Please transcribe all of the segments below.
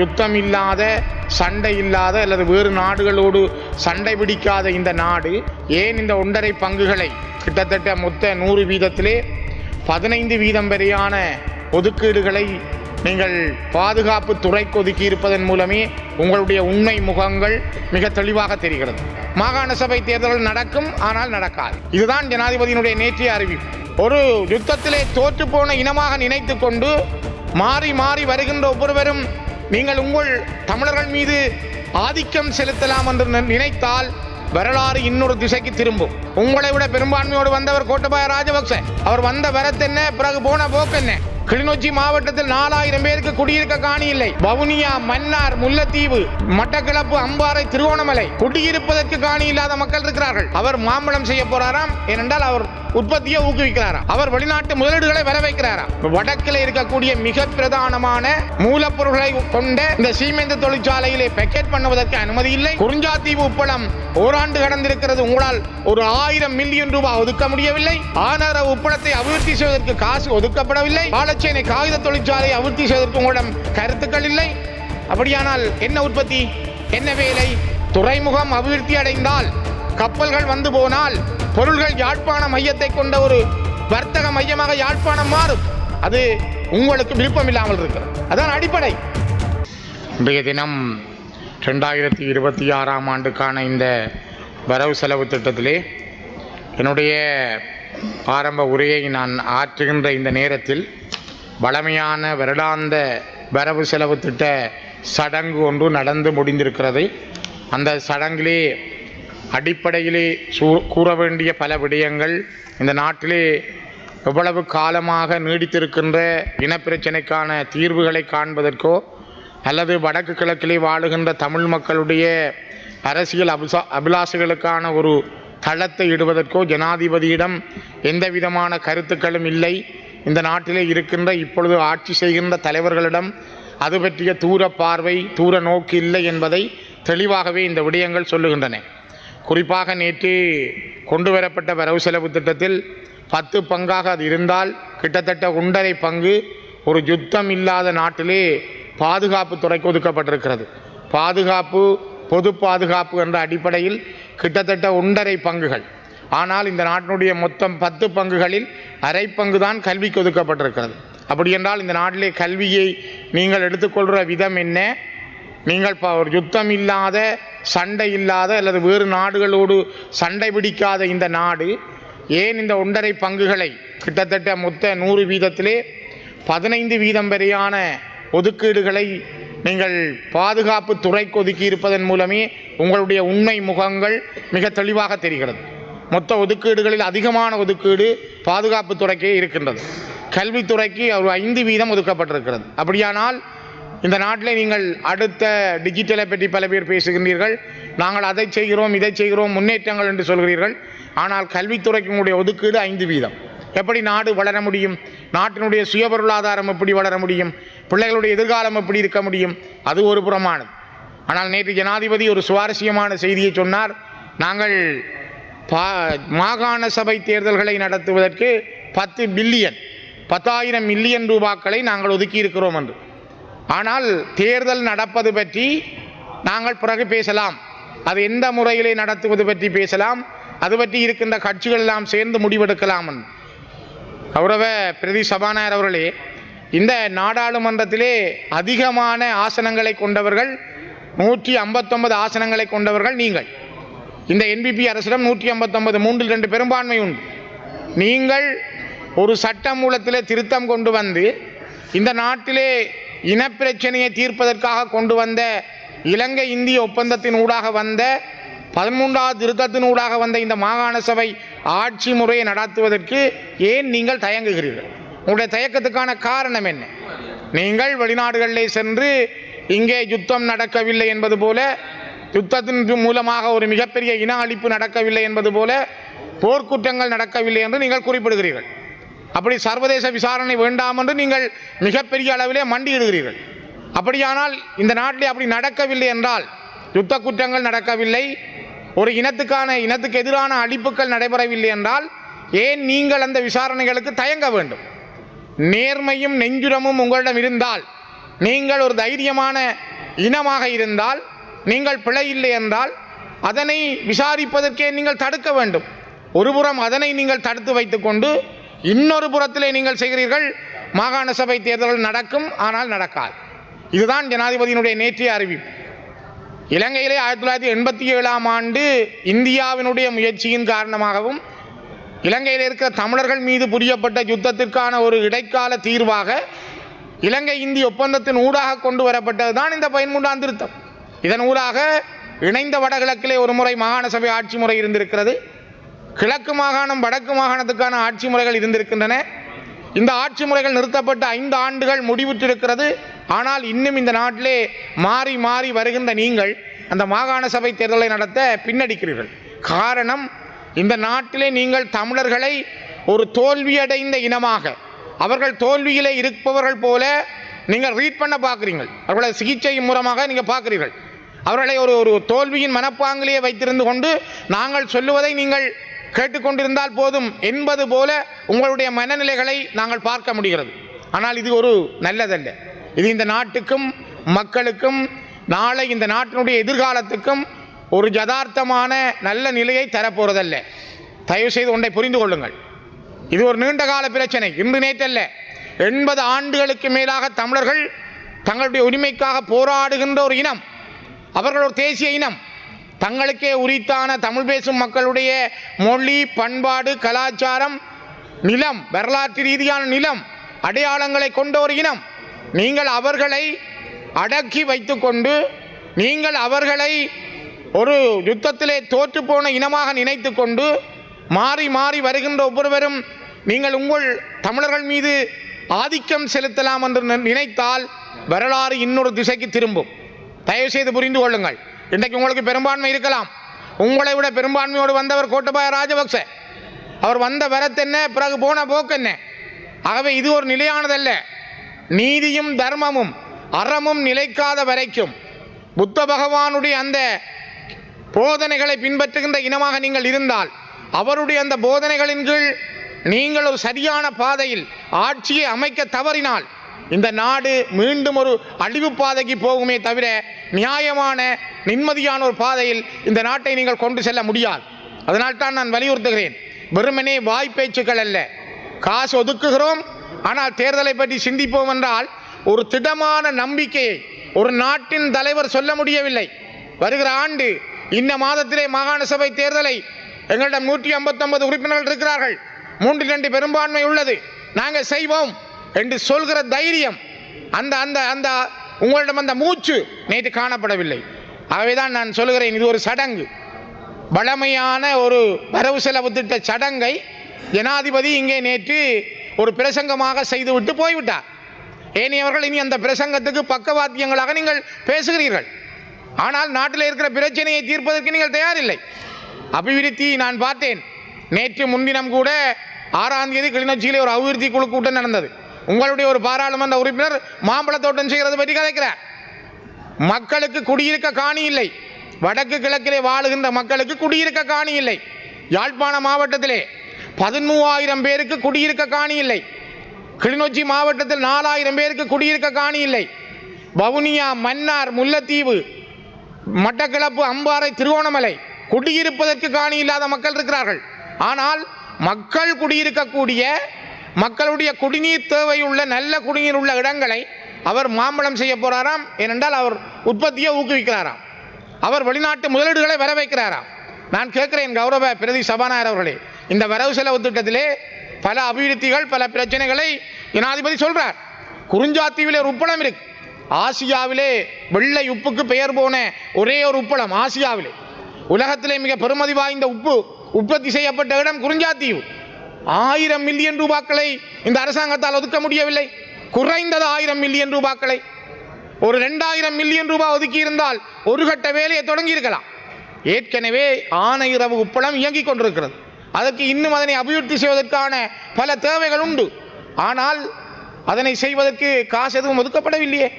யுத்தம் இல்லாத சண்டை இல்லாத அல்லது வேறு நாடுகளோடு சண்டை பிடிக்காத இந்த நாடு ஏன் இந்த ஒன்றரை பங்குகளை கிட்டத்தட்ட மொத்த நூறு வீதத்திலே பதினைந்து வீதம் வரையான ஒதுக்கீடுகளை நீங்கள் பாதுகாப்பு துறைக்கு ஒதுக்கி இருப்பதன் மூலமே உங்களுடைய உண்மை முகங்கள் மிக தெளிவாக தெரிகிறது. மாகாண சபை தேர்தல்கள் நடக்கும் ஆனால் நடக்காது. இதுதான் ஜனாதிபதியினுடைய நேற்றைய அறிவிப்பு. ஒரு யுத்தத்திலே தோற்றுப்போன இனமாக நினைத்து கொண்டு மாறி மாறி வருகின்ற ஒவ்வொருவரும் நீங்கள் உங்கள் தமிழர்கள் மீது ஆதிக்கம் செலுத்தலாம் என்று நினைத்தால் வரலாறு இன்னொரு திசைக்கு திரும்பும். உங்களை விட பெரும்பான்மையோடு வந்தவர் கோட்டபாய ராஜபக்ச. அவர் வந்த வரத்தென்ன? பிறகு போன போக்கென்ன? கிளிநொச்சி மாவட்டத்தில் நாலாயிரம் பேருக்கு குடியிருக்க காணி இல்லை வவுனியா மன்னார் முல்லைத்தீவு மட்டக்கிளப்பு அம்பாறை திருவோணமலை குடியிருப்பதற்கு காணி இல்லாத மக்கள் இருக்கிறார்கள். அவர் மாம்பழம் செய்ய போறாராம். ஏனென்றால் அவர் உற்பத்தியை ஊக்குவிக்கிறாராம். அவர் வெளிநாட்டு முதலீடுகளை வர வைக்கிறாராம். வடக்கில் இருக்கக்கூடிய மிக பிரதானமான மூலப்பொருட்களை கொண்ட இந்த சீமெந்த தொழிற்சாலையிலே பேக்கெட் பண்ணுவதற்கு அனுமதி இல்லை. குறிஞ்சாத்தீவு உப்பளம் ஓராண்டு கடந்திருக்கிறது. உங்களால் ஒரு ஆயிரம் மில்லியன் ரூபாய் ஒதுக்க முடியவில்லை. ஆனார உப்பளத்தை அபிவிருத்தி செய்வதற்கு காசு ஒதுக்கப்படவில்லை. பாலச்சேனை காகித தொழிற்சாலையை அபிவிருத்தி செய்வதற்கு உங்களிடம் கருத்துக்கள் இல்லை. அப்படியானால் என்ன உற்பத்தி? என்ன வேலை? துறைமுகம் அபிவிருத்தி அடைந்தால் கப்பல்கள் வந்து போனால் பொருள்கள் யாழ்ப்பாண மையத்தை கொண்ட ஒரு வர்த்தக மையமாக யாழ்ப்பாணம் மாறும். அது உங்களுக்கு விருப்பம் இல்லாமல் இருக்கிறது. அதான் அடிப்படை. இன்றைய தினம் ரெண்டாயிரத்தி இருபத்தி ஆறாம் ஆண்டுக்கான இந்த வரவு செலவு திட்டத்திலே என்னுடைய ஆரம்ப உரையை நான் ஆற்றுகின்ற இந்த நேரத்தில் வளமையான வருடாந்த வரவு செலவு திட்ட சடங்கு ஒன்று நடந்து முடிந்திருக்கிறது. அந்த சடங்கிலே அடிப்படையிலே சூ கூற வேண்டிய பல விடயங்கள் இந்த நாட்டிலே எவ்வளவு காலமாக நீடித்திருக்கின்ற இனப்பிரச்சினைக்கான தீர்வுகளை காண்பதற்கோ அல்லது வடக்கு கிழக்கிலே வாழுகின்ற தமிழ் மக்களுடைய அரசியல் அபிசா அபிலாஷைகளுக்கான ஒரு தளத்தை இடுவதற்கோ ஜனாதிபதியிடம் எந்த விதமான கருத்துக்களும் இல்லை. இந்த நாட்டிலே இருக்கின்ற இப்பொழுது ஆட்சி செய்கின்ற தலைவர்களிடம் அது பற்றிய தூர பார்வை தூர நோக்கு இல்லை என்பதை தெளிவாகவே இந்த விடயங்கள் சொல்லுகின்றன. குறிப்பாக நேற்று கொண்டு வரப்பட்ட வரவு செலவு திட்டத்தில் பத்து பங்காக அது இருந்தால் கிட்டத்தட்ட ஒன்றரை பங்கு ஒரு யுத்தம் இல்லாத நாட்டிலே பாதுகாப்பு துறைக்கு ஒதுக்கப்பட்டிருக்கிறது. பாதுகாப்பு பொது பாதுகாப்பு என்ற அடிப்படையில் கிட்டத்தட்ட ஒன்றரை பங்குகள். ஆனால் இந்த நாட்டினுடைய மொத்தம் பத்து பங்குகளில் அரை பங்கு தான் கல்விக்கு ஒதுக்கப்பட்டிருக்கிறது. அப்படி என்றால் இந்த நாட்டிலே கல்வியை நீங்கள் எடுத்துக்கொள்கிற விதம் என்ன? நீங்கள் ப- ஒரு யுத்தம் இல்லாத சண்டை இல்லாத அல்லது வேறு நாடுகளோடு சண்டை பிடிக்காத இந்த நாடு ஏன் இந்த ஒன்றரை பங்குகளை கிட்டத்தட்ட மொத்த நூறு வீதத்திலே பதினைந்து வீதம் வரையான ஒதுக்கீடுகளை நீங்கள் பாதுகாப்பு துறைக்கு ஒதுக்கி இருப்பதன் மூலமே உங்களுடைய உண்மை முகங்கள் மிக தெளிவாக தெரிகிறது. மொத்த ஒதுக்கீடுகளில் அதிகமான ஒதுக்கீடு பாதுகாப்பு துறைக்கே இருக்கின்றது. கல்வித்துறைக்கு ஒரு ஐந்து வீதம் ஒதுக்கப்பட்டிருக்கிறது. அப்படியானால் இந்த நாட்டில் நீங்கள் அடுத்த டிஜிட்டலை பற்றி பல பேர் பேசுகின்றீர்கள். நாங்கள் அதை செய்கிறோம் இதை செய்கிறோம் முன்னேற்றங்கள் என்று சொல்கிறீர்கள். ஆனால் கல்வித்துறைக்கு உங்களுடைய ஒதுக்கீடு ஐந்து வீதம். எப்படி நாடு வளர முடியும்? நாட்டினுடைய சுய பொருளாதாரம் எப்படி வளர முடியும்? பிள்ளைகளுடைய எதிர்காலம் எப்படி இருக்க முடியும்? அது ஒரு புறமானது. ஆனால் நேற்று ஜனாதிபதி ஒரு சுவாரஸ்யமான செய்தியை சொன்னார். நாங்கள் பா மாகாண சபை தேர்தல்களை நடத்துவதற்கு பத்து பில்லியன் பத்தாயிரம் மில்லியன் ரூபாக்களை நாங்கள் ஒதுக்கி இருக்கிறோம் என்று. ஆனால் தேர்தல் நடப்பது பற்றி நாங்கள் பிறகு பேசலாம். அது எந்த முறையிலே நடத்துவது பற்றி பேசலாம். அது பற்றி இருக்கின்ற கட்சிகள் எல்லாம் சேர்ந்து முடிவெடுக்கலாம் கௌரவ பிரதி சபாநாயகர் அவர்களே இந்த நாடாளுமன்றத்திலே அதிகமான ஆசனங்களை கொண்டவர்கள் நூற்றி ஐம்பத்தொன்பது ஆசனங்களை கொண்டவர்கள் நீங்கள். இந்த என்பிபி அரசிடம் நூற்றி ஐம்பத்தொன்பது மூன்றில் ரெண்டு பெரும்பான்மை உண்டு. நீங்கள் ஒரு சட்ட மூலத்திலே திருத்தம் கொண்டு வந்து இந்த நாட்டிலே இனப்பிரச்சனையை தீர்ப்பதற்காக கொண்டு வந்த இலங்கை இந்திய ஒப்பந்தத்தின் ஊடாக வந்த பதிமூன்றாவது திருத்தத்தின் ஊடாக வந்த இந்த மாகாண சபை ஆட்சி முறையை நடத்துவதற்கு ஏன் நீங்கள் தயங்குகிறீர்கள்? உங்களுடைய தயக்கத்துக்கான காரணம் என்ன? நீங்கள் வெளிநாடுகளிலே சென்று இங்கே யுத்தம் நடக்கவில்லை என்பது போல யுத்தத்தின் மூலமாக ஒரு மிகப்பெரிய இன அழிப்பு நடக்கவில்லை என்பது போல போர்க்குற்றங்கள் நடக்கவில்லை என்று நீங்கள் குறிப்பிடுகிறீர்கள். அப்படி சர்வதேச விசாரணை வேண்டாம் என்று நீங்கள் மிகப்பெரிய அளவிலே மண்டியிடுகிறீர்கள். அப்படியானால் இந்த நாட்டிலே அப்படி நடக்கவில்லை என்றால் யுத்த குற்றங்கள் நடக்கவில்லை ஒரு இனத்துக்கான இனத்துக்கு எதிரான அழிப்புகள் நடைபெறவில்லை என்றால் ஏன் நீங்கள் அந்த விசாரணைகளுக்கு தயங்க வேண்டும்? நேர்மையும் நெஞ்சுரமும் உங்களிடம் இருந்தால் நீங்கள் ஒரு தைரியமான இனமாக இருந்தால் நீங்கள் பிழை இல்லை என்றால் அதனை விசாரிப்பதற்கே நீங்கள் தடுக்க வேண்டும். ஒருபுறம் அதனை நீங்கள் தடுத்து வைத்துக்கொண்டு இன்னொரு புறத்திலே நீங்கள் செய்கிறீர்கள். மாகாண சபை தேர்தல்கள் நடக்கும் ஆனால் நடக்காது. இதுதான் ஜனாதிபதியினுடைய நேற்றைய அறிவிப்பு இலங்கையிலே ஆயிரத்தி தொள்ளாயிரத்தி எண்பத்தி ஏழாம் ஆண்டு இந்தியாவினுடைய முயற்சியின் காரணமாகவும் இலங்கையில் இருக்கிற தமிழர்கள் மீது புரியப்பட்ட யுத்தத்திற்கான ஒரு இடைக்கால தீர்வாக இலங்கை இந்திய ஒப்பந்தத்தின் ஊடாக கொண்டு வரப்பட்டது தான் இந்த பதிமூன்றாம் திருத்தம். இதன் ஊடாக இணைந்த வடகிழக்கிலே ஒரு முறை மாகாண சபை ஆட்சி முறை இருந்திருக்கிறது. கிழக்கு மாகாணம் வடக்கு மாகாணத்துக்கான ஆட்சி முறைகள் இருந்திருக்கின்றன. இந்த ஆட்சி முறைகள் நிறுத்தப்பட்ட ஐந்து ஆண்டுகள் முடிவுற்றிருக்கிறது ஆனால் இன்னும் இந்த நாட்டிலே மாறி மாறி வருகின்ற நீங்கள் அந்த மாகாண சபை தேர்தலை நடத்த பின்னடிக்கிறீர்கள். காரணம் இந்த நாட்டிலே நீங்கள் தமிழர்களை ஒரு தோல்வியடைந்த இனமாக அவர்கள் தோல்வியிலே இருப்பவர்கள் போல நீங்கள் ரீட் பண்ண பார்க்குறீங்க அவர்களை சிகிச்சை மூலமாக நீங்கள் பார்க்குறீர்கள். அவர்களை ஒரு ஒரு தோல்வியின் மனப்பாங்கிலேயே வைத்திருந்து கொண்டு நாங்கள் சொல்லுவதை நீங்கள் கேட்டுக்கொண்டிருந்தால் போதும் என்பது போல உங்களுடைய மனநிலைகளை நாங்கள் பார்க்க முடிகிறது. ஆனால் இது ஒரு நல்லதல்ல. இது இந்த நாட்டுக்கும் மக்களுக்கும் நாளை இந்த நாட்டினுடைய எதிர்காலத்துக்கும் ஒரு யதார்த்தமான நல்ல நிலையை தரப்போறதல்ல. தயவு செய்து ஒன்றை புரிந்து கொள்ளுங்கள். இது ஒரு நீண்ட கால பிரச்சனை. இன்று நேற்றல்ல. எண்பது ஆண்டுகளுக்கு மேலாக தமிழர்கள் தங்களுடைய உரிமைக்காக போராடுகின்ற ஒரு இனம் அவர்கள் ஒரு தேசிய இனம் தங்களுக்கே உரித்தான தமிழ் பேசும் மக்களுடைய மொழி பண்பாடு கலாச்சாரம் நிலம் வரலாற்று ரீதியான நிலம் அடையாளங்களை கொண்ட ஒரு இனம். நீங்கள் அவர்களை அடக்கி வைத்துக்கொண்டு நீங்கள் அவர்களை ஒரு யுத்தத்திலே தோற்றுப்போன இனமாக நினைத்து கொண்டு மாறி மாறி வருகின்ற ஒவ்வொருவரும் நீங்கள் உங்கள் தமிழர்கள் மீது ஆதிக்கம் செலுத்தலாம் என்று நி- நினைத்தால் வரலாறு இன்னொரு திசைக்கு திரும்பும். தயவுசெய்து புரிந்து கொள்ளுங்கள். இன்றைக்கு உங்களுக்கு பெரும்பான்மை இருக்கலாம். உங்களை விட பெரும்பான்மையோடு வந்தவர் கோட்டபாய ராஜபக்ச. அவர் வந்த வரத்தென்ன பிறகு போன போக்கென்ன ஆகவே இது ஒரு நிலையானதல்ல. நீதியும் தர்மமும் அறமும் நிலைக்காத வரைக்கும் புத்த பகவானுடைய அந்த போதனைகளை பின்பற்றுகின்ற இனமாக நீங்கள் இருந்தால் அவருடைய அந்த போதனைகளின் கீழ் நீங்கள் ஒரு சரியான பாதையில் ஆட்சியை அமைக்க தவறினால் இந்த நாடு மீண்டும் ஒரு அழிவு பாதைக்கு போகுமே தவிர நியாயமான நிம்மதியான ஒரு பாதையில் இந்த நாட்டை நீங்கள் கொண்டு செல்ல முடியாது. அதனால் தான் நான் வலியுறுத்துகிறேன். வெறுமனே வாய்ப்பேச்சுக்கள் அல்ல. காசு ஒதுக்குகிறோம். ஆனால் தேர்தலை பற்றி சிந்திப்போம் என்றால் ஒரு திடமான நம்பிக்கையை ஒரு நாட்டின் தலைவர் சொல்ல முடியவில்லை. வருகிற ஆண்டு இந்த மாதத்திலே மாகாண சபை தேர்தலை எங்களிடம் நூற்றி ஐம்பத்தொன்பது உறுப்பினர்கள் இருக்கிறார்கள். மூன்று ரெண்டு பெரும்பான்மை உள்ளது. நாங்கள் செய்வோம். என்று சொல்கிற தைரியம் அந்த அந்த அந்த உங்களிடம் அந்த மூச்சு நேற்று காணப்படவில்லை. ஆகவேதான் நான் சொல்கிறேன் இது ஒரு சடங்கு. வழமையான ஒரு வரவு செலவு திட்ட சடங்கை ஜனாதிபதி இங்கே நேற்று ஒரு பிரசங்கமாக செய்துவிட்டு போய்விட்டார். ஏனையவர்கள் இனி அந்த பிரசங்கத்துக்கு பக்கவாத்தியங்களாக நீங்கள் பேசுகிறீர்கள். ஆனால் நாட்டில் இருக்கிற பிரச்சனையை தீர்ப்பதற்கு நீங்கள் தயாரில்லை. அபிவிருத்தி நான் பார்த்தேன். நேற்று முன்தினம் கூட ஆறாம் தேதி கிளிநொச்சியிலே ஒரு அபிவிருத்தி குழு கூட்டம் நடந்தது. உங்களுடைய ஒரு பாராளுமன்ற உறுப்பினர் மாம்பழ தோட்டம் செய்கிறது பற்றி கதைக்கிறார். மக்களுக்கு குடியிருக்க காணி இல்லை. வடக்கு கிழக்கிலே வாழுகின்ற மக்களுக்கு குடியிருக்க காணி இல்லை. யாழ்ப்பாண மாவட்டத்திலே பதிமூவாயிரம் பேருக்கு குடியிருக்க காணி இல்லை. கிளிநொச்சி மாவட்டத்தில் நாலாயிரம் பேருக்கு குடியிருக்க காணி இல்லை. வவுனியா மன்னார் முல்லைத்தீவு மட்டக்கிளப்பு அம்பாறை திருவோணமலை குடியிருப்பதற்கு காணி இல்லாத மக்கள் இருக்கிறார்கள். ஆனால் மக்கள் குடியிருக்கக்கூடிய மக்களுடைய குடிநீர் தேவையுள்ள நல்ல குடிநீர் உள்ள இடங்களை அவர் மாம்பழம் செய்ய போறாராம். ஏனென்றால் அவர் உற்பத்தியை ஊக்குவிக்கிறாராம். அவர் வெளிநாட்டு முதலீடுகளை வர வைக்கிறாராம். நான் கேட்கிறேன் கௌரவ பிரதி சபாநாயகர் அவர்களே இந்த வரவு செலவு திட்டத்திலே பல அபிவிருத்திகள் பல பிரச்சனைகளை ஜனாதிபதி சொல்கிறார் குறிஞ்சாத்தீவிலே ஒரு உப்பளம் இருக்கு. ஆசியாவிலே வெள்ளை உப்புக்கு பெயர் போன ஒரே ஒரு உப்பளம் ஆசியாவிலே. உலகத்திலே மிக பெருமதி வாய்ந்த உப்பு உற்பத்தி செய்யப்பட்ட இடம் குறிஞ்சாத்தீவு ஆயிரம் மில்லியன் ரூபாக்களை இந்த அரசாங்கத்தால் ஒதுக்க முடியவில்லை. குறைந்தது ஆயிரம் மில்லியன் ரூபாக்களை. ஒரு ரெண்டாயிரம் மில்லியன் ரூபாய் ஒதுக்கி இருந்தால் ஒரு கட்ட வேலையை தொடங்கி இருக்கலாம் ஏற்கனவே ஆனையிரவு உப்பளம் இயங்கிக் கொண்டிருக்கிறது. அதற்கு இன்னும் அதனை அபிவிருத்தி செய்வதற்கான பல தேவைகள் உண்டு. ஆனால் அதனை செய்வதற்கு காசு எதுவும் ஒதுக்கப்படவில்லையே.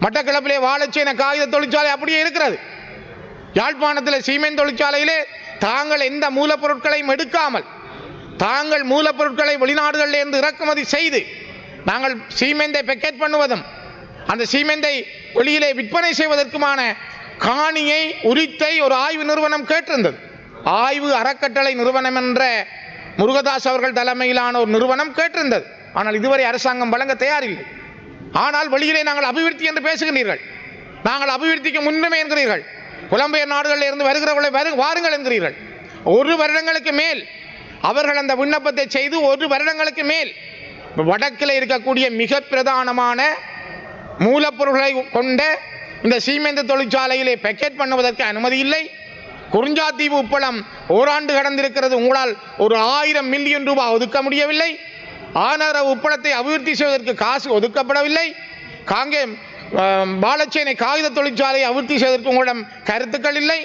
மட்டக்களப்பிலே வாழைச்சேன காகித தொழிற்சாலை அப்படியே இருக்கிறது. யாழ்ப்பாணத்தில் சீமெண்ட் தொழிற்சாலையிலே தாங்கள் எந்த மூலப்பொருட்களையும் எடுக்காமல் தாங்கள் மூலப்பொருட்களை வெளிநாடுகளில் இருந்து இறக்குமதி செய்து நாங்கள் சீமெந்தை பெக்கெட் பண்ணுவதும் அந்த சீமெந்தை வெளியிலே விற்பனை செய்வதற்குமான காணியை உரித்தை ஒரு ஆய்வு நிறுவனம் கேட்டிருந்தது. ஆய்வு அறக்கட்டளை நிறுவனம் என்ற முருகதாஸ் அவர்கள் தலைமையிலான ஒரு நிறுவனம் கேட்டிருந்தது. ஆனால் இதுவரை அரசாங்கம் வழங்க தயாரில்லை. ஆனால் வெளியிலே நாங்கள் அபிவிருத்தி என்று பேசுகிறீர்கள் நாங்கள் அபிவிருத்திக்கு முன்னுமே என்கிறீர்கள். புலம்பெயர் நாடுகளில் இருந்து வருகிறவர்களை வாருங்கள் என்கிறீர்கள். ஒரு வருடங்களுக்கு மேல் அவர்கள் அந்த விண்ணப்பத்தை செய்து ஒரு வருடங்களுக்கு மேல் வடக்கில் இருக்கக்கூடிய மிக பிரதானமான மூலப்பொருட்களை கொண்ட இந்த சீமெந்து தொழிற்சாலையிலே பேக்கெட் பண்ணுவதற்கு அனுமதி இல்லை. குறிஞ்சாத்தீவு உப்பளம் ஓராண்டு கடந்திருக்கிறது. உங்களால் ஒரு ஆயிரம் மில்லியன் ரூபாய் ஒதுக்க முடியவில்லை. ஆனர உப்பளத்தை அபிவிருத்தி செய்வதற்கு காசு ஒதுக்கப்படவில்லை. காங்கே பாலச்சேனை காகித தொழிற்சாலையை அபிவிருத்தி செய்வதற்கு உங்களிடம் கருத்துக்கள் இல்லை.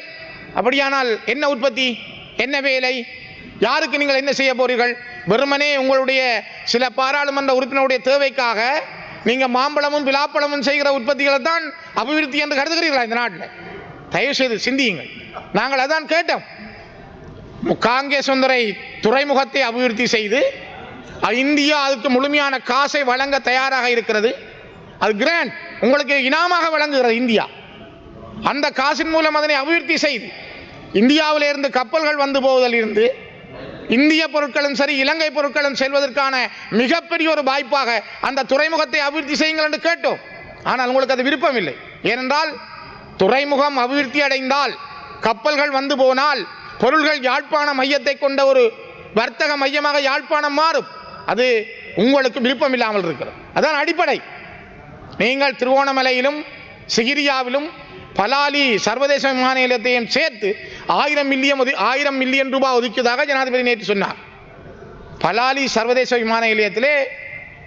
அப்படியானால் என்ன உற்பத்தி? என்ன வேலை? யாருக்கு நீங்கள் என்ன செய்ய போறீர்கள்? வெறுமனே உங்களுடைய சில பாராளுமன்ற உறுப்பினருடைய தேவைக்காக நீங்கள் மாம்பழமும் பிலாப்பழமும் செய்கிற உற்பத்திகளை தான் அபிவிருத்தி என்று கருதுகிறீர்களா இந்த நாட்டில்? தயவு செய்து சிந்தியுங்கள். நாங்கள் அதான் கேட்டோம். காங்கேசுந்தரை துறைமுகத்தை அபிவிருத்தி செய்து இந்தியா அதுக்கு முழுமையான காசை வழங்க தயாராக இருக்கிறது. அது கிராண்ட் உங்களுக்கு இனாமாக வழங்குகிறது இந்தியா. அந்த காசின் மூலம் அதனை அபிவிருத்தி செய்து இந்தியாவிலிருந்து கப்பல்கள் வந்து போவதில் இருந்து இந்திய பொருட்களும் சரி இலங்கை பொருட்களும் செல்வதற்கான மிகப்பெரிய ஒரு வாய்ப்பாக அந்த துறைமுகத்தை அபிவிருத்தி செய்யுங்கள் என்று கேட்டோம். ஆனால் உங்களுக்கு அது விருப்பம் இல்லை ஏனென்றால் துறைமுகம் அபிவிருத்தி அடைந்தால் கப்பல்கள் வந்து போனால் பொருள்கள் யாழ்ப்பாண மையத்தை கொண்ட ஒரு வர்த்தக மையமாக யாழ்ப்பாணம் மாறும். அது உங்களுக்கு விருப்பம் இல்லாமல் இருக்கிறது. அதான் அடிப்படை. நீங்கள் திருவோணமலையிலும் சிகிரியாவிலும் பலாலி சர்வதேச விமான நிலையத்தையும் சேர்த்து ஆயிரம் மில்லியன் ஆயிரம் மில்லியன் ரூபாய் ஒதுக்கியதாக ஜனாதிபதி நேற்று சொன்னார். பலாலி சர்வதேச விமான நிலையத்திலே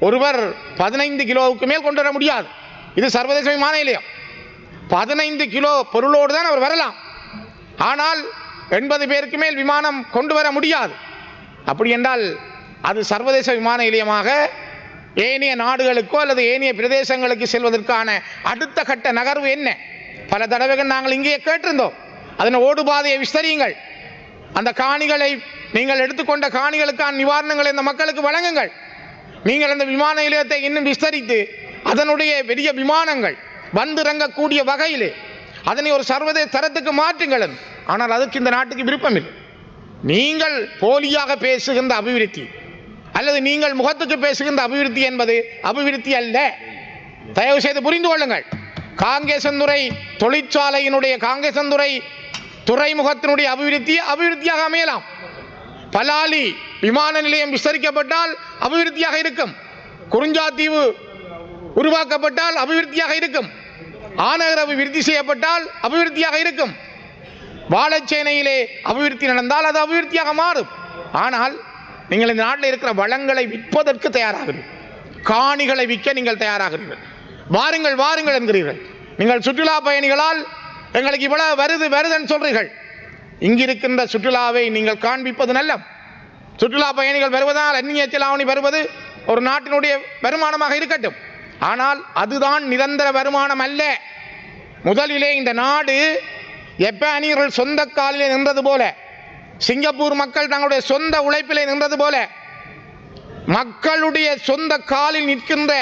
ஒருவர் பதினைந்து கிலோவுக்கு மேல் கொண்டு வர முடியாது. இது சர்வதேச விமான நிலையம். பதினைந்து கிலோ பொருளோடு தான் அவர் வரலாம். ஆனால் எண்பது பேருக்கு மேல் விமானம் கொண்டு வர முடியாது. அப்படி என்றால் அது சர்வதேச விமான நிலையமாக ஏனைய நாடுகளுக்கோ அல்லது ஏனைய பிரதேசங்களுக்கு செல்வதற்கான அடுத்த கட்ட நகர்வு என்ன? பல தடவைகள் நாங்கள் இங்கேயே கேட்டிருந்தோம். அதன் ஓடுபாதையை விஸ்தரியுங்கள். அந்த காணிகளை நீங்கள் எடுத்துக்கொண்ட காணிகளுக்கான நிவாரணங்களை இந்த மக்களுக்கு வழங்குங்கள். நீங்கள் அந்த விமான நிலையத்தை இன்னும் விஸ்தரித்து அதனுடைய பெரிய விமானங்கள் வந்திறங்கக்கூடிய வகையிலே அதனை ஒரு சர்வதேச தரத்துக்கு மாற்றுங்கள் ஆனால் அதுக்கு இந்த நாட்டுக்கு விருப்பம் இல்லை நீங்கள் போலியாக பேசுகின்ற அபிவிருத்தி அல்லது நீங்கள் முகத்துக்கு பேசுகின்ற அபிவிருத்தி என்பது அபிவிருத்தி அல்ல. தயவு செய்து புரிந்து கொள்ளுங்கள். காங்கேசந்துறை தொழிற்சாலையினுடைய காங்கேசந்துறை துறைமுகத்தினுடைய அபிவிருத்தி அபிவிருத்தியாக அமையலாம். பலாலி விமான நிலையம் விஸ்தரிக்கப்பட்டால் அபிவிருத்தியாக இருக்கும். குறிஞ்சாத்தீவு உருவாக்கப்பட்டால் அபிவிருத்தியாக இருக்கும். ஆனகர் அபிவிருத்தி செய்யப்பட்டால் அபிவிருத்தியாக இருக்கும். வாழைச்சேனையிலே அபிவிருத்தி நடந்தால் அது அபிவிருத்தியாக மாறும். ஆனால் நீங்கள் இந்த நாட்டில் இருக்கிற வளங்களை விற்பதற்கு தயாராகிறீர்கள். காணிகளை விற்க நீங்கள் தயாராகிறீர்கள். வாருங்கள் வாருங்கள் என்கிறீர்கள். நீங்கள் சுற்றுலா பயணிகளால் எங்களுக்கு இவ்வளவு வருது வருதுன்னு சொல்றீர்கள். இங்கிருக்கின்ற சுற்றுலாவை நீங்கள் காண்பிப்பது நல்ல. சுற்றுலா பயணிகள் வருவதால் அந்நிய செலாவணி வருவது ஒரு நாட்டினுடைய வருமானமாக இருக்கட்டும். ஆனால் அதுதான் நிரந்தர வருமானம் அல்ல. முதலிலே இந்த நாடு ஜப்பானியர்கள் சொந்த காலிலே நின்றது போல சிங்கப்பூர் மக்கள் தங்களுடைய சொந்த உழைப்பிலே நின்றது போல மக்களுடைய சொந்த காலில் நிற்கின்ற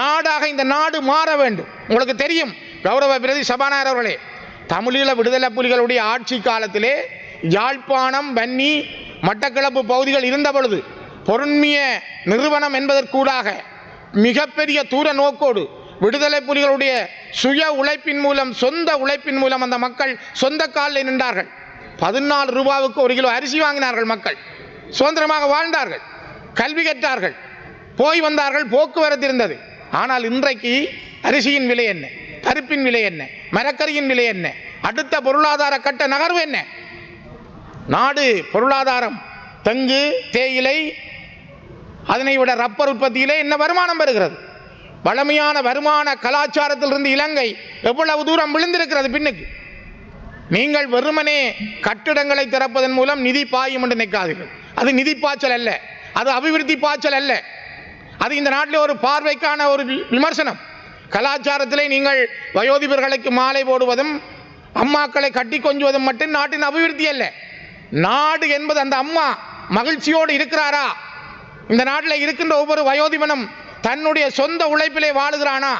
நாடாக இந்த நாடு மாற வேண்டும். உங்களுக்கு தெரியும் கௌரவ பிரதி சபாநாயகர் அவர்களே தமிழீழ விடுதலை புலிகளுடைய ஆட்சி காலத்திலே யாழ்ப்பாணம் வன்னி மட்டக்களப்பு பகுதிகள் இருந்த பொழுது பொருண்மிய நிறுவனம் என்பதற்கூடாக மிகப்பெரிய தூர நோக்கோடு விடுதலை புலிகளுடைய சுய உழைப்பின் மூலம் சொந்த உழைப்பின் மூலம் அந்த மக்கள் சொந்த காலில் நின்றார்கள். பதினாலு ரூபாவுக்கு ஒரு கிலோ அரிசி வாங்கினார்கள் மக்கள். சுதந்திரமாக வாழ்ந்தார்கள். கல்வி கற்றார்கள். போய் வந்தார்கள். போக்குவரத்து இருந்தது. ஆனால் இன்றைக்கு அரிசியின் விலை என்ன? பருப்பின் விலை என்ன? மரக்கரியின் விலை என்ன? அடுத்த பொருளாதார கட்ட நகர்வு என்ன? நாடு பொருளாதாரம் தெங்கு தேயிலை அதனை விட ரப்பர் உற்பத்தியிலே என்ன வருமானம் வருகிறது? வளமையான வருமான கலாச்சாரத்திலிருந்து இலங்கை எவ்வளவு தூரம் விழுந்திருக்கிறது பின்னுக்கு? நீங்கள் வெறுமனே கட்டிடங்களை திறப்பதன் மூலம் நிதி பாயும் என்று நினைக்காதீர்கள். அது நிதி பாய்ச்சல் அல்ல. அது அபிவிருத்தி பாய்ச்சல் அல்ல. அது இந்த நாட்டில் ஒரு பார்வைக்கான ஒரு வி- விமர்சனம். கலாச்சாரத்திலே நீங்கள் வயோதிபர்களுக்கு மாலை போடுவதும் அம்மாக்களை கட்டி கொஞ்சுவதும் மட்டும் நாட்டின் அபிவிருத்தி அல்ல. நாடு என்பது அந்த அம்மா மகிழ்ச்சியோடு இருக்கிறாரா? இந்த நாட்டில் இருக்கின்ற ஒவ்வொரு வயோதிபனும் தன்னுடைய சொந்த உழைப்பிலே வாழுகிறானா?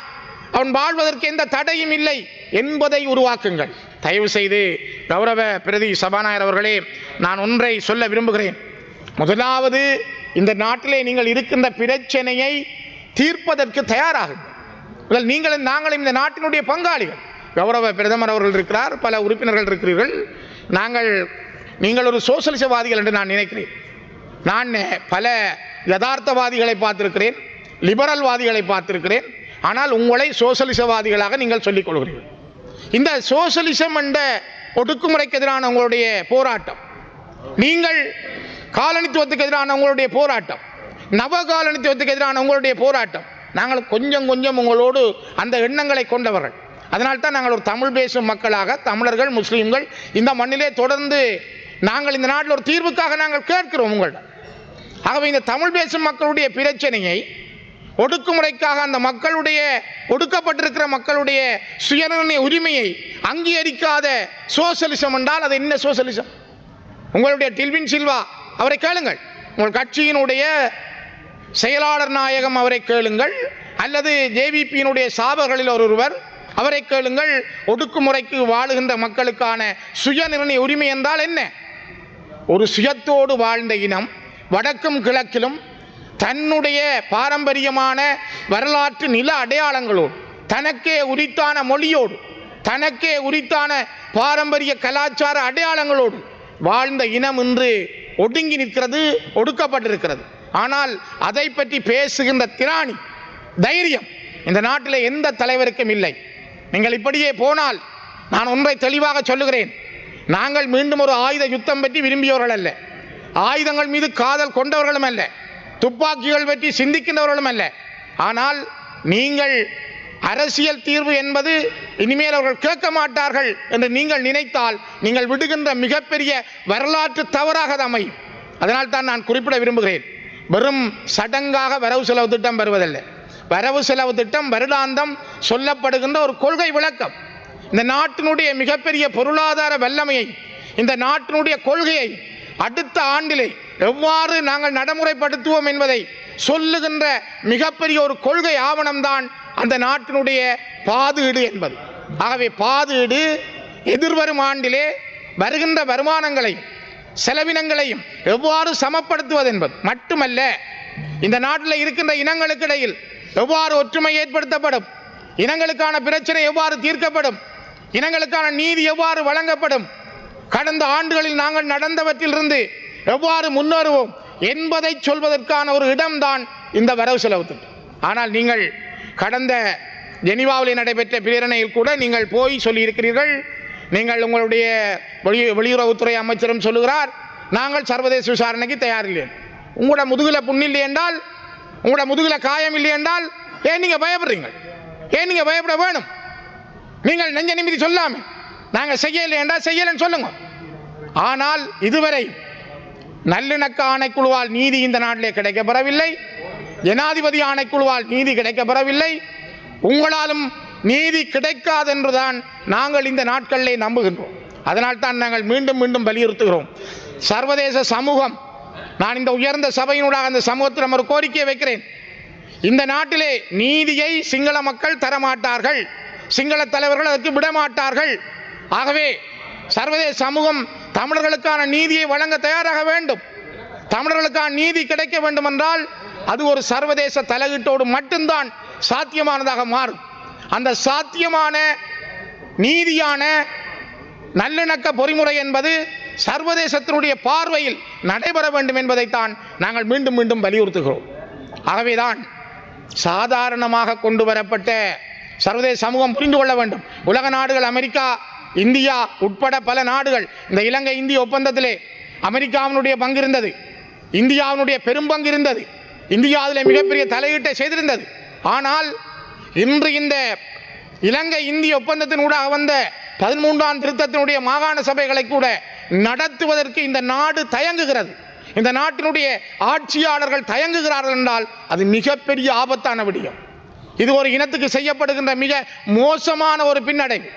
அவன் வாழ்வதற்கு எந்த தடையும் இல்லை என்பதை உருவாக்குங்கள். தயவு செய்து கௌரவ பிரதி சபாநாயகர் அவர்களே நான் ஒன்றை சொல்ல விரும்புகிறேன். முதலாவது இந்த நாட்டிலே நீங்கள் இருக்கின்ற பிரச்சனையை தீர்ப்பதற்கு முதல் நீங்களும் நாங்களும் இந்த நாட்டினுடைய பங்காளிகள். கௌரவ பிரதமர் அவர்கள் இருக்கிறார் பல உறுப்பினர்கள் இருக்கிறீர்கள். நாங்கள் நீங்கள் ஒரு சோசலிசவாதிகள் என்று நான் நினைக்கிறேன். நான் பல யதார்த்தவாதிகளை பார்த்திருக்கிறேன் லிபரல்வாதிகளை பார்த்திருக்கிறேன். ஆனால் உங்களை சோசலிசவாதிகளாக நீங்கள் சொல்லிக் கொள்கிறீர்கள். இந்த சோசலிசம் என்ற ஒடுக்குமுறைக்கு எதிரான உங்களுடைய போராட்டம் நீங்கள் காலனித்துவத்துக்கு எதிரான உங்களுடைய போராட்டம் நவ காலனித்துவத்துக்கு எதிரான உங்களுடைய போராட்டம் நாங்கள் கொஞ்சம் கொஞ்சம் உங்களோடு அந்த எண்ணங்களை கொண்டவர்கள். அதனால்தான் நாங்கள் ஒரு தமிழ் பேசும் மக்களாக தமிழர்கள் முஸ்லீம்கள் இந்த மண்ணிலே தொடர்ந்து நாங்கள் இந்த நாட்டில் ஒரு தீர்வுக்காக நாங்கள் கேட்கிறோம் உங்கள்கிட்ட ஆகவே இந்த தமிழ் பேசும் மக்களுடைய பிரச்சனையை ஒடுக்குமுறைக்காக அந்த மக்களுடைய ஒடுக்கப்பட்டிருக்கிற மக்களுடைய சுயநிர்ணய உரிமையை அங்கீகரிக்காத சோசலிசம் என்றால் அது என்ன சோசலிசம்? உங்களுடைய டில்வின் சில்வா அவரை கேளுங்கள். உங்கள் கட்சியினுடைய செயலாளர் நாயகம் அவரை கேளுங்கள் அல்லது ஜேவிபியினுடைய சாபர்களில் ஒருவர் அவரை கேளுங்கள் ஒடுக்குமுறைக்கு வாழுகின்ற மக்களுக்கான சுயநிர்ணய உரிமை என்றால் என்ன? ஒரு சுயத்தோடு வாழ்ந்த இனம் வடக்கும் கிழக்கிலும் தன்னுடைய பாரம்பரியமான வரலாற்று நில அடையாளங்களோடு தனக்கே உரித்தான மொழியோடு தனக்கே உரித்தான பாரம்பரிய கலாச்சார அடையாளங்களோடு வாழ்ந்த இனம் இன்று ஒடுங்கி நிற்கிறது ஒடுக்கப்பட்டிருக்கிறது. ஆனால் அதை பற்றி பேசுகின்ற திராணி தைரியம் இந்த நாட்டில் எந்த தலைவருக்கும் இல்லை. நீங்கள் இப்படியே போனால் நான் ஒன்றை தெளிவாக சொல்லுகிறேன். நாங்கள் மீண்டும் ஒரு ஆயுத யுத்தம் பற்றி விரும்பியவர்கள் அல்ல. ஆயுதங்கள் மீது காதல் கொண்டவர்களும் அல்ல. துப்பாக்கிகள் பற்றி சிந்திக்கின்றவர்களும் அல்ல. ஆனால் நீங்கள் அரசியல் தீர்வு என்பது இனிமேல் அவர்கள் கேட்க மாட்டார்கள் என்று நீங்கள் நினைத்தால் நீங்கள் விடுகின்ற மிகப்பெரிய வரலாற்று தவறாக அது அமையும். அதனால் தான் நான் குறிப்பிட விரும்புகிறேன். வெறும் சடங்காக வரவு செலவு திட்டம் வருவதில்லை. வரவு செலவு திட்டம் வருடாந்தம் சொல்லப்படுகின்ற ஒரு கொள்கை விளக்கம். இந்த நாட்டினுடைய மிகப்பெரிய பொருளாதார வல்லமையை இந்த நாட்டினுடைய கொள்கையை அடுத்த ஆண்டிலே எவ்வாறு நாங்கள் நடைமுறைப்படுத்துவோம் என்பதை சொல்லுகின்ற மிகப்பெரிய ஒரு கொள்கை ஆவணம்தான் அந்த நாட்டினுடைய பாதுகீடு என்பது. ஆகவே பாதுகீடு எதிர்வரும் ஆண்டிலே வருகின்ற வருமானங்களை செலவினங்களையும் எவ்வாறு சமப்படுத்துவது என்பது மட்டுமல்ல இந்த நாட்டில் இருக்கின்ற இனங்களுக்கு இடையில் எவ்வாறு ஒற்றுமை ஏற்படுத்தப்படும் இனங்களுக்கான பிரச்சனை எவ்வாறு தீர்க்கப்படும் இனங்களுக்கான நீதி எவ்வாறு வழங்கப்படும் கடந்த ஆண்டுகளில் நாங்கள் நடந்தவற்றிலிருந்து எவ்வாறு முன்னேறுவோம் என்பதை சொல்வதற்கான ஒரு இடம்தான் இந்த வரவு செலவு திட்டம். ஆனால் நீங்கள் கடந்த ஜெனிவாவில் நடைபெற்ற பிரேரணையில் கூட நீங்கள் போய் சொல்லியிருக்கிறீர்கள் நீங்கள் உங்களுடைய வெளி வெளியுறவுத்துறை அமைச்சரும் சொல்லுகிறார் நாங்கள் சர்வதேச விசாரணைக்கு தயாரில்லை. உங்களோட முதுகில் புண்ணில்லை என்றால் உங்களோட முதுகில் காயம் இல்லை என்றால் ஏன் நீங்கள் பயப்படுறீங்க? ஏன் நீங்கள் பயப்பட வேணும்? நீங்கள் நெஞ்ச நிமிதி சொல்லாமே நாங்கள் செய்யலை என்றால் செய்யலைன்னு சொல்லுங்க. ஆனால் இதுவரை நல்லிணக்க ஆணைக்குழுவால் நீதி இந்த நாட்டிலே கிடைக்கப்பெறவில்லை. ஜனாதிபதி ஆணைக்குழுவால் நீதி கிடைக்கப்பெறவில்லை. உங்களாலும் நீதி கிடைக்காது என்றுதான் நாங்கள் இந்த நாட்களிலே நம்புகின்றோம். அதனால் தான் நாங்கள் மீண்டும் மீண்டும் வலியுறுத்துகிறோம். சர்வதேச சமூகம் நான் இந்த உயர்ந்த சபையினூடாக அந்த சமூகத்தில் ஒரு கோரிக்கையை வைக்கிறேன். இந்த நாட்டிலே நீதியை சிங்கள மக்கள் தரமாட்டார்கள். சிங்கள தலைவர்கள் அதற்கு விடமாட்டார்கள். ஆகவே சர்வதேச சமூகம் தமிழர்களுக்கான நீதியை வழங்க தயாராக வேண்டும். தமிழர்களுக்கான நீதி கிடைக்க வேண்டும் என்றால் அது ஒரு சர்வதேச தலையீட்டோடு மட்டும்தான் சாத்தியமானதாக மாறும். அந்த சாத்தியமான நீதியான நல்லிணக்க பொறிமுறை என்பது சர்வதேசத்தினுடைய பார்வையில் நடைபெற வேண்டும் என்பதைத்தான் நாங்கள் மீண்டும் மீண்டும் வலியுறுத்துகிறோம். ஆகவேதான் சாதாரணமாக கொண்டு வரப்பட்ட சர்வதேச சமூகம் புரிந்து கொள்ள வேண்டும். உலக நாடுகள் அமெரிக்கா இந்தியா உட்பட பல நாடுகள் இந்த இலங்கை இந்திய ஒப்பந்தத்திலே அமெரிக்காவினுடைய பங்கு இருந்தது. இந்தியாவினுடைய பெரும்பங்கு இருந்தது. இந்தியா அதில் மிகப்பெரிய தலையீட்டை செய்திருந்தது. ஆனால் இன்று இந்த இலங்கை இந்திய ஒப்பந்தத்தினூடாக வந்த பதிமூன்றாம் திருத்தத்தினுடைய மாகாண சபைகளை கூட நடத்துவதற்கு இந்த நாடு தயங்குகிறது. இந்த நாட்டினுடைய ஆட்சியாளர்கள் தயங்குகிறார்கள் என்றால் அது மிகப்பெரிய ஆபத்தான விடயம். இது ஒரு இனத்துக்கு செய்யப்படுகின்ற மிக மோசமான ஒரு பின்னடைவு.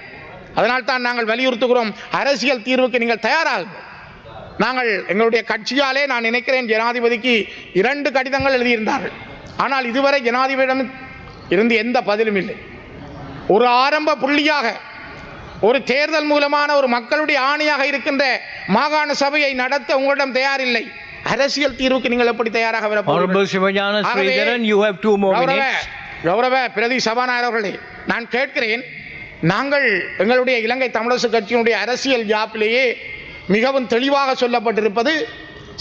அதனால் தான் நாங்கள் வலியுறுத்துகிறோம். அரசியல் தீர்வுக்கு நீங்கள் தயாராகுங்கள். நாங்கள் எங்களுடைய கட்சியாலே நான் நினைக்கிறேன் ஜனாதிபதிக்கு இரண்டு கடிதங்கள் எழுதியிருந்தார்கள். ஆனால் இதுவரை ஜனாதிபதியிடம் இருந்து எந்த பதிலும் இல்லை. ஒரு ஆரம்ப புள்ளியாக ஒரு தேர்தல் மூலமான ஒரு மக்களுடைய ஆணையாக இருக்கின்ற மாகாண சபையை நடத்த உங்களிடம் தயாரில்லை. அரசியல் தீர்வுக்கு நீங்கள் எப்படி தயாராக. கௌரவ பிரதி சபாநாயகர் அவர்களே நான் கேட்கிறேன் நாங்கள் எங்களுடைய இலங்கை தமிழரசு கட்சியினுடைய அரசியல் ஜாப்பிலேயே மிகவும் தெளிவாக சொல்லப்பட்டிருப்பது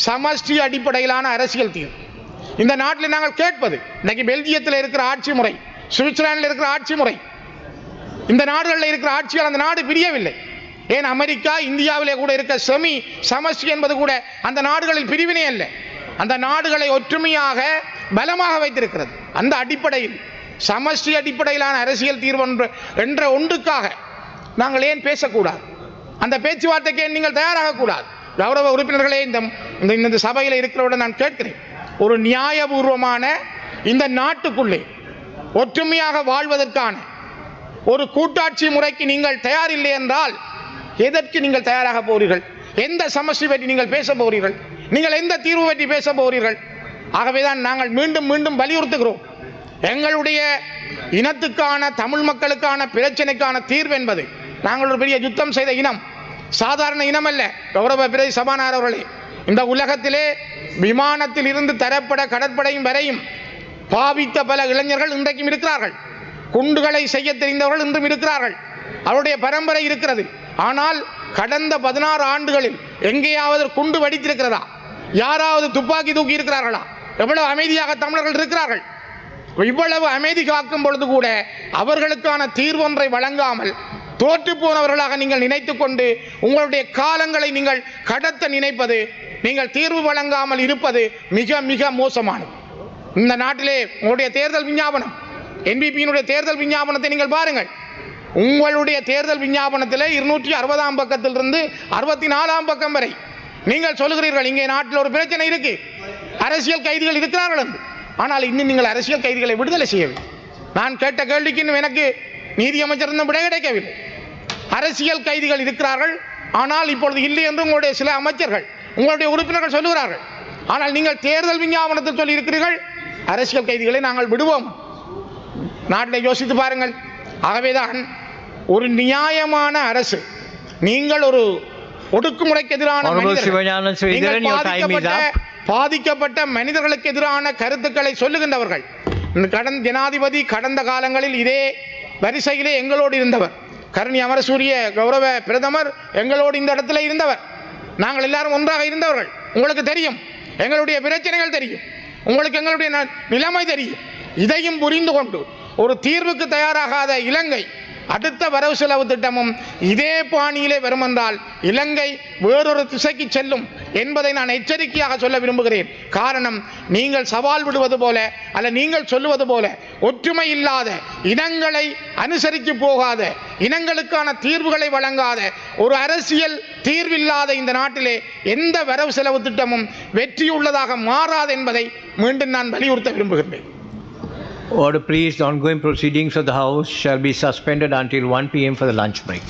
சமஷ்டி அடிப்படையிலான அரசியல் தீர்வு. இந்த நாட்டில் நாங்கள் கேட்பது இன்னைக்கு பெல்ஜியத்தில் இருக்கிற ஆட்சி முறை சுவிட்சர்லாண்டில் இருக்கிற ஆட்சி முறை இந்த நாடுகளில் இருக்கிற ஆட்சியால் அந்த நாடு பிரியவில்லை. ஏன் அமெரிக்கா இந்தியாவிலே கூட இருக்க செமி சமஷ்டி என்பது கூட அந்த நாடுகளில் பிரிவினை அல்ல. அந்த நாடுகளை ஒற்றுமையாக பலமாக வைத்திருக்கிறது. அந்த அடிப்படையில் சமஷ்டி அடிப்படையிலான அரசியல் தீர்வு என்ற- என்ற ஒன்றுக்காக நாங்கள் ஏன் பேசக்கூடாது? அந்த பேச்சுவார்த்தைக்கு ஏன் நீங்கள் தயாராகக்கூடாது? கௌரவ உறுப்பினர்களே இந்த இந்த- இந்த சபையில் இருக்கிறவுடன் நான் கேட்கிறேன். ஒரு நியாயபூர்வமான இந்த நாட்டுக்குள்ளே ஒற்றுமையாக வாழ்வதற்கான ஒரு கூட்டாட்சி முறைக்கு நீங்கள் தயாரில்லை என்றால் எதற்கு நீங்கள் தயாராக போகிறீர்கள்? எந்த சமஸ்டி பற்றி நீங்கள் பேச போகிறீர்கள்? நீங்கள் எந்த தீர்வு பற்றி பேச போகிறீர்கள்? ஆகவேதான் நாங்கள் மீண்டும் மீண்டும் வலியுறுத்துகிறோம். எங்களுடைய இனத்துக்கான தமிழ் மக்களுக்கான பிரச்சனைக்கான தீர்வு என்பது நாங்கள் ஒரு பெரிய யுத்தம் செய்த இனம். சாதாரண இனம் அல்ல கௌரவ பிரதி சபாநாயகர் அவர்களே இந்த உலகத்திலே விமானத்தில் இருந்து தரப்பட கடற்படையும் வரையும் பாவித்த பல இளைஞர்கள் இன்றைக்கும் இருக்கிறார்கள். குண்டுகளை செய்ய தெரிந்தவர்கள் இன்றும் இருக்கிறார்கள். அவருடைய பரம்பரை இருக்கிறது. ஆனால் கடந்த பதினாறு ஆண்டுகளில் எங்கேயாவது குண்டு வடித்திருக்கிறதா? யாராவது துப்பாக்கி தூக்கி இருக்கிறார்களா? எவ்வளவு அமைதியாக தமிழர்கள் இருக்கிறார்கள். இவ்வளவு அமைதி காக்கும் பொழுது கூட அவர்களுக்கான தீர்வொன்றை வழங்காமல் தோற்று போனவர்களாக நீங்கள் நினைத்து கொண்டு உங்களுடைய காலங்களை நீங்கள் கடத்த நினைப்பது நீங்கள் தீர்வு வழங்காமல் இருப்பது மிக மிக மோசமானது. இந்த நாட்டிலே உங்களுடைய தேர்தல் விஞ்ஞாபனம் என்பிபியினுடைய தேர்தல் விஞ்ஞாபனத்தை நீங்கள் பாருங்கள். உங்களுடைய தேர்தல் விஞ்ஞாபனத்தில் இருநூற்றி அறுபதாம் பக்கத்திலிருந்து அறுபத்தி நாலாம் பக்கம் வரை நீங்கள் சொல்லுகிறீர்கள் இங்கே நாட்டில் ஒரு பிரச்சனை இருக்கு. அரசியல் கைதிகள் இருக்கிறார்கள் என்று. ஆனால் இன்னும் நீங்கள் அரசியல் கைதிகளை விடுதலை செய்யவில்லை. நான் கேட்ட கேள்விக்கு இன்னும் எனக்கு நீதியமைச்சர் விட விடை கிடைக்கவில்லை. அரசியல் கைதிகள் இருக்கிறார்கள் ஆனால் இப்பொழுது இல்லை என்று உங்களுடைய சில அமைச்சர்கள் உங்களுடைய உறுப்பினர்கள் சொல்லுகிறார்கள். ஆனால் நீங்கள் தேர்தல் விஞ்ஞாபனத்தில் சொல்லி இருக்கிறீர்கள் அரசியல் கைதிகளை நாங்கள் விடுவோம். நாட்டில் யோசித்து பாருங்கள். ஆகவேதான் ஒரு நியாயமான அரசு நீங்கள் ஒரு ஒடுக்குமுறைக்கு எதிரான பாதிக்கப்பட்ட- மனிதர்களுக்கு எதிரான கருத்துக்களை சொல்லுகின்றவர்கள். கடந்த ஜனாதிபதி கடந்த காலங்களில் இதே வரிசையிலே எங்களோடு இருந்தவர். கருணி அமரசூரிய கௌரவ பிரதமர் எங்களோடு இந்த இடத்துல இருந்தவர். நாங்கள் எல்லாரும் ஒன்றாக இருந்தவர்கள். உங்களுக்கு தெரியும். எங்களுடைய பிரச்சனைகள் தெரியும். உங்களுக்கு எங்களுடைய நிலைமை தெரியும். இதையும் புரிந்து கொண்டு ஒரு தீர்வுக்கு தயாராகாத இலங்கை அடுத்த வரவு செலவு திட்டமும் இதே பாணியிலே வரும் என்றால் இலங்கை வேறொரு திசைக்கு செல்லும் என்பதை நான் எச்சரிக்கையாக சொல்ல விரும்புகிறேன். காரணம் நீங்கள் சவால் விடுவது போல அல்ல நீங்கள் சொல்லுவது போல ஒற்றுமை இல்லாத இனங்களை அனுசரித்து போகாத இனங்களுக்கான தீர்வுகளை வழங்காத ஒரு அரசியல் தீர்வில்லாத இந்த நாட்டிலே எந்த வரவு செலவு திட்டமும் வெற்றியுள்ளதாக மாறாது என்பதை மீண்டும் நான் வலியுறுத்த விரும்புகின்றேன். Order please, the ongoing proceedings of the House shall be suspended until 1 p.m. for the lunch break.